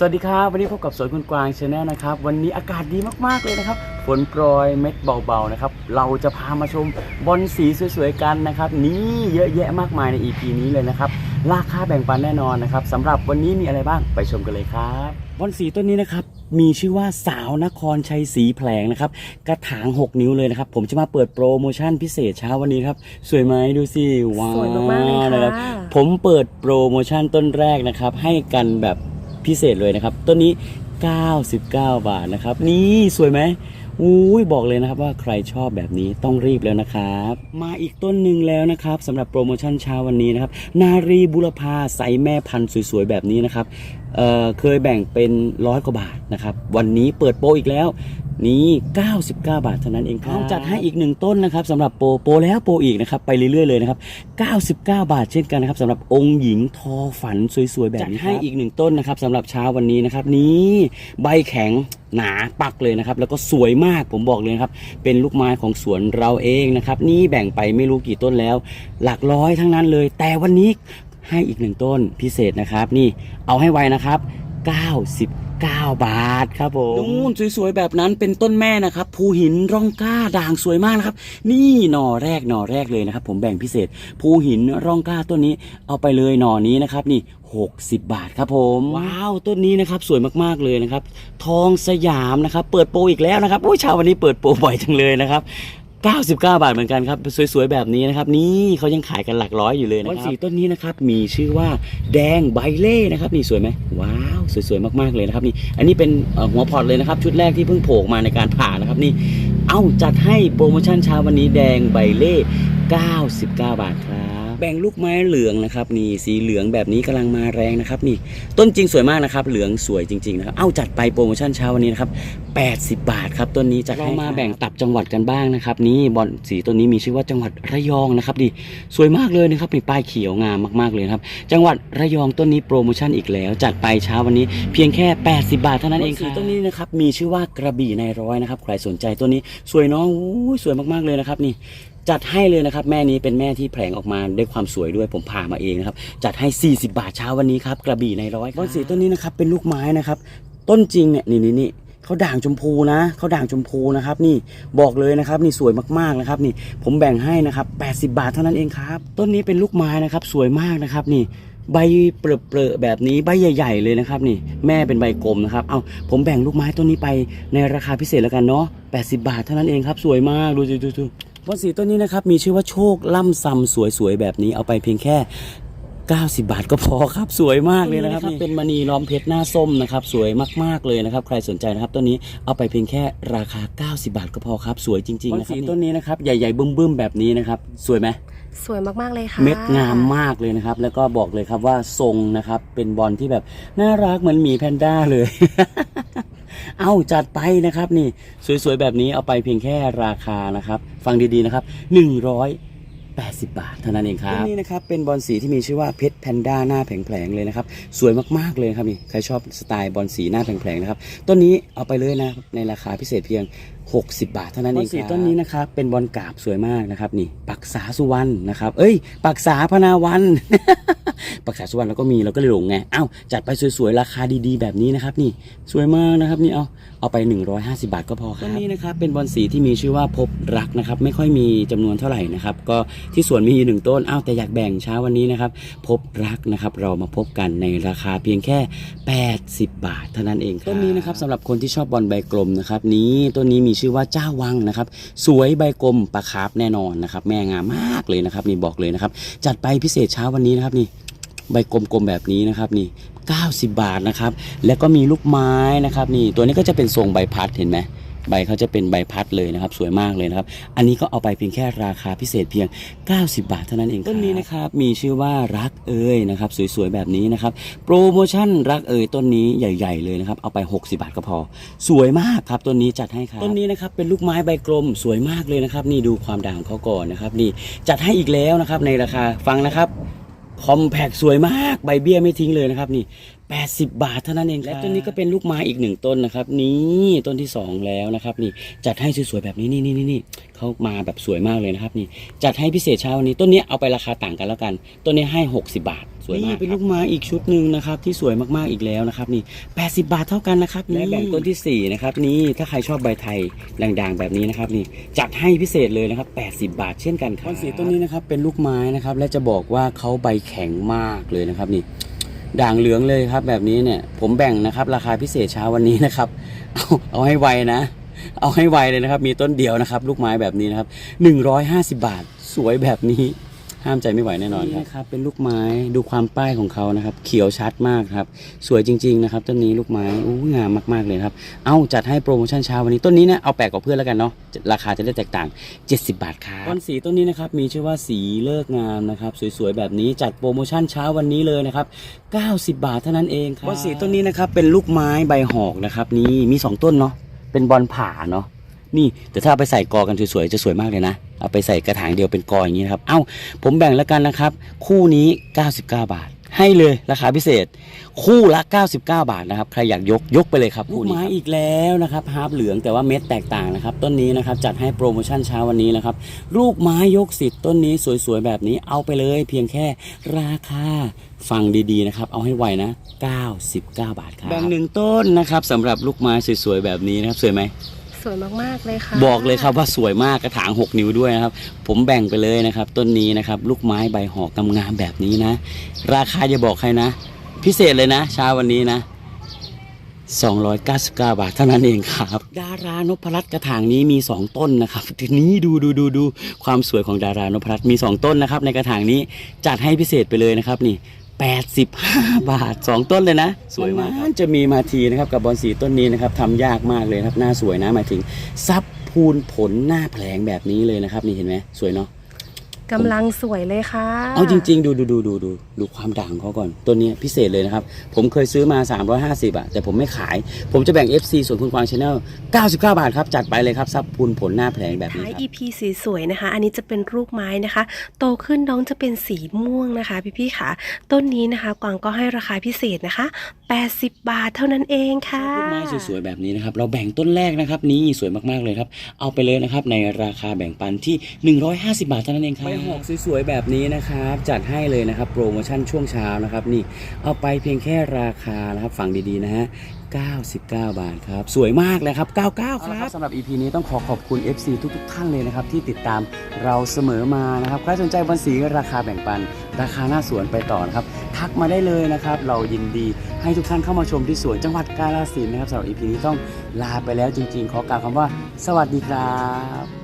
สวัสดีครับ วันนี้พบกับสวนคุณกวางชาแนลนะครับ วันนี้อากาศดีมากๆเลยนะครับฝนโปรยเม็ดเบาๆนะครับเราจะพามาชมบอลสีสวยๆกันนะครับนี่เยอะแยะมากมายใน EP นี้เลยนะครับราคาแบ่งปันแน่นอนนะครับสำหรับวันนี้มีอะไรบ้างไปชมกันเลยครับบอลสีต้นนี้นะครับมีชื่อว่าสาวนครชัยสีแผลงนะครับกระถาง 6 นิ้วเลยนะครับผมจะมาเปิดโปรโมชั่นพิเศษเช้าวันนี้ครับสวยไหมดูสิว้าวสวยมากๆเลยค่ะนะครับผมเปิดโปรโมชั่นต้นแรกนะครับให้กันแบบ พิเศษเลยนะครับต้นนี้ 99 บาทนะครับ นี่สวยไหมอุ้ยบอกเลยนะครับว่าใครชอบแบบนี้ต้องรีบแล้วนะครับ มาอีกต้นหนึ่งแล้วนะครับสำหรับโปรโมชั่นเช้าวันนี้นะครับ นารีบุรพาใสแม่พันธุ์สวยๆแบบนี้นะครับ เอ่อเคยแบ่งเป็นร้อยกว่าบาทนะครับ วันนี้เปิดโปรอีกแล้ว นี่99 บาทเท่านั้นเองครับเอาจัดให้อีกหนึ่งต้นนะครับสำหรับโปรโปรแล้วโปรอีกนะครับไปเรื่อยๆเลยนะครับ 99 บาทเช่นกันนะครับสำหรับองค์หญิงทอฝันสวยๆแบบนี้จัดให้อีกหนึ่งต้นนะครับสำหรับเช้าวันนี้นะครับ นี่ใบแข็งหนาปักเลยนะครับ แล้วก็สวยมากผมบอกเลยนะครับ เป็นลูกไม้ของสวนเราเองนะครับ นี่แบ่งไปไม่รู้กี่ต้นแล้ว หลักร้อยทั้งนั้นเลย แต่วันนี้ ให้อีกหนึ่งต้นพิเศษนะครับ นี่เอาให้ไวนะครับ 99 บาทครับผมนู่นสวยๆแบบนั้นเป็นต้นแม่นะครับ ภูหินร่องกล้าด่างสวยมากนะครับ นี่หน่อแรกหน่อแรกเลยนะครับ ผมแบ่งพิเศษ ภูหินร่องกล้าต้นนี้ เอาไปเลยหน่อนี้นะครับ นี่60 บาทครับผม ว้าว ต้นนี้นะครับสวยมากๆเลยนะครับ ทองสยามนะครับ เปิดโปรอีกแล้วนะครับโอ้ยเช้าวันนี้เปิดโปรบ่อยจังเลยนะครับ 99 บาทเหมือนกันครับ สวยๆ แบบนี้นะครับ นี่เขายังขายกันหลักร้อยอยู่เลยนะครับต้นสีต้นนี้นะครับ มีชื่อว่าแดงใบเล่นะครับ นี่สวยไหมว้าว สวยๆ มากๆ เลยนะครับนี่ อันนี้เป็นหัวพอร์ตเลยนะครับ ชุดแรกที่เพิ่งโผล่มาในการผ่านะครับนี่ เอ้าจัดให้โปรโมชั่นเช้าวันนี้แดงใบเล่ 99 บาทครับ แบ่งลูกไม้เหลืองนะครับนี่สีเหลืองแบบนี้กำลังมาแรงนะครับนี่ต้นจริงสวยมากนะครับ เหลืองสวยจริงๆนะครับเอ้าจัดไปโปรโมชั่นเช้าวันนี้นะครับ80 บาทครับต้นนี้จะเรามาแบ่งตับจังหวัดกันบ้างนะครับ นี่บอลสีต้นนี้มีชื่อว่าจังหวัดระยองนะครับดีสวยมากเลยนะครับมีป้ายเขียวงามมากๆเลยนะครับจังหวัดระยองต้นนี้โปรโมชั่นอีกแล้ว จัดไปเช้าวันนี้เพียงแค่ 80 บาทเท่านั้นเองครับต้นนี้นะครับมีชื่อว่ากระบี่ในร้อยนะครับใครสนใจต้นนี้สวยเน้องสวยมากๆเลยนะครับนี่จัดให้เลยนะครับแม่นี้เป็นแม่ที่แผลงออกมาด้วยความสวยด้วยผมผ่ามาเองนะครับจัดให้ 40 บาทเช้าวันนี้ครับกระบี่ในร้อยบอนสีต้นนี้นะครับเป็นลูกไม้นะครับต้นจริงเนี่ยนี่นี่นี่เขาด่างชมพูนะเขาด่างชมพูนะครับนี่บอกเลยนะครับนี่สวยมากๆนะครับนี่ผมแบ่งให้นะครับ80 บาทเท่านั้นเองครับต้นนี้เป็นลูกไม้นะครับสวยมากนะครับนี่ใบเปรอะๆแบบนี้ใบใหญ่ ๆ เลยนะครับนี่แม่เป็นใบกลมนะครับเอาผมแบ่งลูกไม้ต้นนี้ไปในราคาพิเศษแล้วกันเนาะ80 บาทเท่านั้นเองครับสวยมากดูดูดู บอนสีต้นนี้นะครับมีชื่อว่าโชคล่ำซำสวยๆแบบนี้เอาไปเพียงแค่ 90 บาทก็พอครับสวยมากเลยนะครับนี่เป็นมณีล้อมเพชรหน้าส้มนะครับ สวยมากๆเลยนะครับ ใครสนใจนะครับต้นนี้เอาไปเพียงแค่ราคา 90 บาทก็พอครับ สวยจริงๆนะครับต้นนี้นะครับใหญ่ๆบึ้มๆแบบนี้นะครับสวยไหมสวยมากๆเลยค่ะ เม็ดงามมากเลยนะครับ แล้วก็บอกเลยครับว่าทรงนะครับเป็นบอลที่แบบน่ารักเหมือนหมีแพนด้าเลย เอาจัดไปนะครับนี่สวยๆแบบนี้เอาไปเพียงแค่ราคานะครับ ฟังดีๆนะครับ180 บาทเท่านั้นเองครับนี่นะครับเป็นบอลสีที่มีชื่อว่าเพชรแพนด้าหน้าแผลงๆเลยนะครับ สวยมากๆเลยครับนี่ใครชอบสไตล์บอลสีหน้าแผลงๆนะครับต้นนี้เอาไปเลยนะในราคาพิเศษเพียง 60 บาทเท่านั้นเองครับสีต้นนี้นะครับเป็นบอลกราบสวยมากนะครับนี่ปักษาสุวรรณนะครับ เอ้ย ปักษาพนาวันปักษาสุวรรณเราก็มีเราก็เลยหลงไงเอ้าจัดไปสวยๆราคาดีๆแบบนี้นะครับนี่สวยมากนะครับนี่เอาเอาไป 150 บาทก็พอครับต้นนี้นะครับเป็นบอลสีที่มีชื่อว่าพบรักนะครับ ไม่ค่อยมีจำนวนเท่าไหร่นะครับ ก็ที่สวนมีหนึ่งต้นอ้าวแต่อยากแบ่งเช้าวันนี้นะครับ พบรักนะครับ เรามาพบกันในราคาเพียงแค่ 80 บาทเท่านั้นเองครับต้นนี้นะครับสำหรับคนที่ชอบบอลใบกลมนะครับนี้ต้นนี้มีชื่อว่าเจ้าวังนะครับ สวยใบกลมปลาคาร์ฟแน่นอนนะครับ แม่งามมากเลยนะครับ นี่บอกเลยนะครับ จัดไปพิเศษเช้าวันนี้นะครับนี่ใบกลมๆแบบนี้นะครับนี่ 90 บาทนะครับ แล้วก็มีลูกไม้นะครับ นี่ตัวนี้ก็จะเป็นทรงใบพัดเห็นไหม ใบเขาจะเป็นใบพัดเลยนะครับ สวยมากเลยนะครับ อันนี้ก็เอาไปเพียงแค่ราคาพิเศษเพียง 90 บาทเท่านั้นเองต้นนี้นะครับมีชื่อว่ารักเอ่ยนะครับสวยๆแบบนี้นะครับโปรโมชั่นรักเอ่ยต้นนี้ใหญ่ ๆเลยนะครับเอาไป 60 บาทก็พอ สวยมากครับต้นนี้จัดให้ครับต้นนี้นะครับเป็นลูกไม้ใบกลมสวยมากเลยนะครับ นี่ดูความด่างของเขาก่อนนะครับนี่จัดให้อีกแล้วนะครับในราคาฟังนะครับคอมแพกสวยมากใบเบี้ยไม่ทิ้งเลยนะครับนี่ 80 บาทเท่านั้นเองและต้นนี้ก็เป็นลูกไม้อีกหนึ่งต้นนะครับ นี่ต้นที่สองแล้วนะครับ นี่จัดให้สวยๆแบบนี้นี่นี่นี่นี่เขามาแบบสวยมากเลยนะครับ นี่จัดให้พิเศษเช้าวันนี้ต้นนี้เอาไปราคาต่างกันแล้วกัน ต้นนี้ให้ 60 บาท สวยมากเป็นลูกไม้อีกชุดหนึ่งนะครับที่สวยมากๆอีกแล้วนะครับ นี่ 80 บาทเท่ากันนะครับและแบ่งต้นที่สี่นะครับนี่ถ้าใครชอบใบไทยด่างๆแบบนี้นะครับนี่จัดให้พิเศษเลยนะครับ80 บาท เช่นกันครับต้นสีต้นนี้นะครับเป็นลูกไม้นะครับและจะบอกว่าเขาใบแข็งมากเลยนะครับนี่ ด่างเหลืองเลยครับ แบบนี้เนี่ยผมแบ่งนะครับ ราคาพิเศษเช้าวันนี้นะครับเอาเอาให้ไวนะ เอาให้ไวเลยนะครับ มีต้นเดียวนะครับ ลูกไม้แบบนี้นะครับ150 บาท สวยแบบนี้ ห้ามใจไม่ไหวแน่นอนครับครับ เป็นลูกไม้ดูความป้ายของเขานะครับ เขียวชัดมากครับ สวยจริง ๆ นะครับต้นนี้ลูกไม้อู้งามมากๆเลยนะครับ เอาจัดให้โปรโมชั่นเช้าวันนี้ต้นนี้เนี่ยเอาแปลกกว่าเพื่อนแล้วกันเนาะราคาจะได้แตกต่าง 70 บาทครับต้นสีต้นนี้นะครับมีชื่อว่าสีเลิกงามนะครับสวยๆแบบนี้จัดโปรโมชั่นเช้าวันนี้เลยนะครับ90 บาทเท่านั้นเองครับต้นสีต้นนี้นะครับเป็นลูกไม้ใบหอกนะครับนี่มี 2 ต้นเนาะเป็นบอลผ่าเนาะ นี่แต่ถ้าเอาไปใส่กอกันสวยๆจะสวยมากเลยนะ เอาไปใส่กระถางเดียวเป็นกออย่างนี้นะครับ เอ้า ผมแบ่งแล้วกันนะครับ คู่นี้ 99 บาท ให้เลยราคาพิเศษ คู่ละ 99 บาทนะครับ ใครอยากยกยกไปเลยครับคู่นี้ไม้อีกแล้วนะครับฮาร์ปเหลืองแต่ว่าเม็ดแตกต่างนะครับ ต้นนี้นะครับจัดให้โปรโมชั่นเช้าวันนี้นะครับ ลูกไม้ยกสิทธิ์ต้นนี้สวยๆแบบนี้เอาไปเลย เพียงแค่ราคาฟังดีๆนะครับ เอาให้ไวนะ 99 บาทครับแบ่งหนึ่งต้นนะครับสำหรับลูกไม้สวยๆแบบนี้นะครับสวยไหม สวยมากๆเลยค่ะ บอกเลยครับว่าสวยมากกระถาง 6 นิ้วด้วยนะครับ ผมแบ่งไปเลยนะครับ ต้นนี้นะครับ ลูกไม้ใบหอกงามๆแบบนี้นะ ราคาจะบอกใครนะ พิเศษเลยนะเช้าวันนี้นะ 299 บาทเท่านั้นเองครับ ดารานพรัตน์กระถางนี้มี 2 ต้นนะครับทีนี้ดูดูดูดูความสวยของดารานพรัตน์มี 2 ต้นนะครับ ในกระถางนี้จัดให้พิเศษไปเลยนะครับนี่ 85 บาท 2 ต้นเลยนะ สวยมากจะมีมาทีนะครับกับบอลสีต้นนี้นะครับทำยากมากเลยครับหน้าสวยนะหมายถึงซับพูนผลหน้าแผลงแบบนี้เลยนะครับนี่เห็นไหมสวยเนาะ กำลังสวยเลยค่ะ เอาจริง ๆ ดูดูดูดูดูดูความด่างของเขาก่อน ตัวนี้พิเศษเลยนะครับ ผมเคยซื้อมา 350 อะ แต่ผมไม่ขาย ผมจะแบ่ง FC ส่วนคุณกวางชาแนล99 บาทครับ จัดไปเลยครับ ซับพูนผลหน้าแผลงแบบนี้ท้ายครับ EP สีสวยนะคะ อันนี้จะเป็นรูปไม้นะคะ โตขึ้นน้องจะเป็นสีม่วงนะคะ พี่ๆค่ะ ต้นนี้นะคะกวางก็ให้ราคาพิเศษนะคะ 80 บาทเท่านั้นเองค่ะลูกไม้สวยๆแบบนี้นะครับ เราแบ่งต้นแรกนะครับ นี่สวยมากๆเลยครับ เอาไปเลยนะครับ ในราคาแบ่งปันที่ 150 บาทเท่านั้นเองครับใบหอกสวยๆแบบนี้นะครับ จัดให้เลยนะครับ โปรโมชั่นช่วงเช้านะครับ นี่เอาไปเพียงแค่ราคานะครับฟังดีๆนะฮะ99 บาทครับ สวยมากเลยครับ 99 ครับสำหรับ EP นี้ต้องขอขอบคุณ FC ทุกๆ ท่านเลยนะครับ ที่ติดตามเราเสมอมานะครับ ใครสนใจบอลสีราคาแบ่งปัน ราคาหน้าสวนไปต่อนะครับ ทักมาได้เลยนะครับ เรายินดีให้ทุกท่านเข้ามาชมที่สวนจังหวัดกาฬสินธุ์นะครับสำหรับ EP นี้ต้องลาไปแล้วจริงๆ ขอกล่าวคำว่า สวัสดีครับ